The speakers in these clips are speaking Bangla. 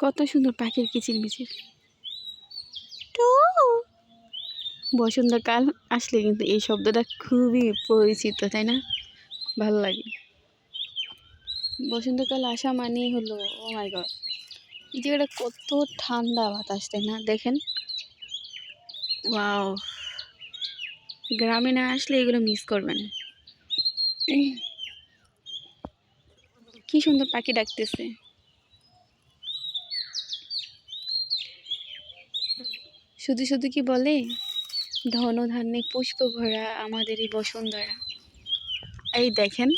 কত সুন্দর পাখির কিচিরমিচির টু বসন্তকাল আসলে কিন্তু এই শব্দটা খুবই পরিচিত, তাই না? ভালো লাগে। বসন্তকাল আসা মানেই হলো, ও মাই গড এই জায়গাটা কত ঠান্ডা বাতাস, তাই না? দেখেন। ওয়াও। গ্রামে না আসলে এগুলো মিস করবেন। কি সুন্দর পাখি ডাকতেছে। শুধু শুধু কি বলে? ধন ধান্যে পুষ্প ভরা আমাদের এই বসুন্ধরা। এই দেখেন,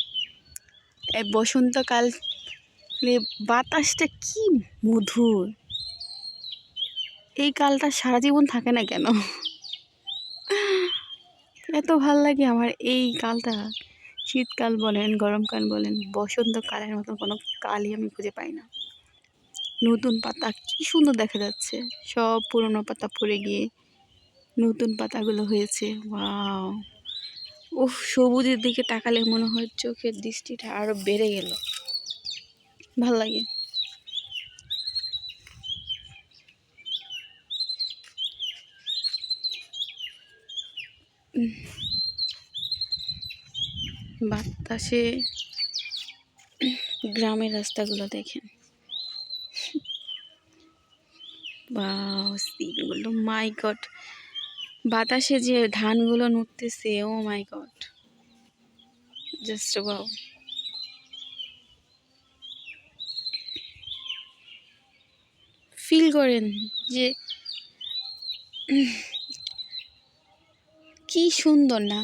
এই বসন্তকালে বাতাসটা কি মধুর। এই কালটা সারা জীবন থাকে না কেন? এত ভালো লাগে আমার এই কালটা। শীতকাল বলেন, গরমকাল বলেন, বসন্তকালের মতো কোনো কালই আমি খুঁজে পাই না। নতুন পাতা, কি সুন্দর দেখা যাচ্ছে। সব পুরনো পাতা পড়ে গিয়ে নতুন পাতাগুলো হয়েছে। উফ, সবুজের দিকে তাকালে মনে হয় চোখের দৃষ্টিটা আরও বেড়ে গেল। ভালো লাগে। বাতাসে গ্রামের রাস্তাগুলো দেখেন। বাও সিনগুলো মাই গড বাতাসে যে ধানগুলো নড়তেছে ও মাই গড জাস্ট বাও ফিল করেন যে, কি সুন্দর না?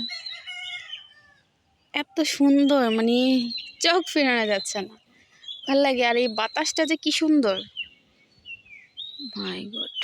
এত সুন্দর মানে চোখ ফেরানো যাচ্ছে না। ভালো লাগে, আর এই বাতাসটা যে কি সুন্দর। মাই গড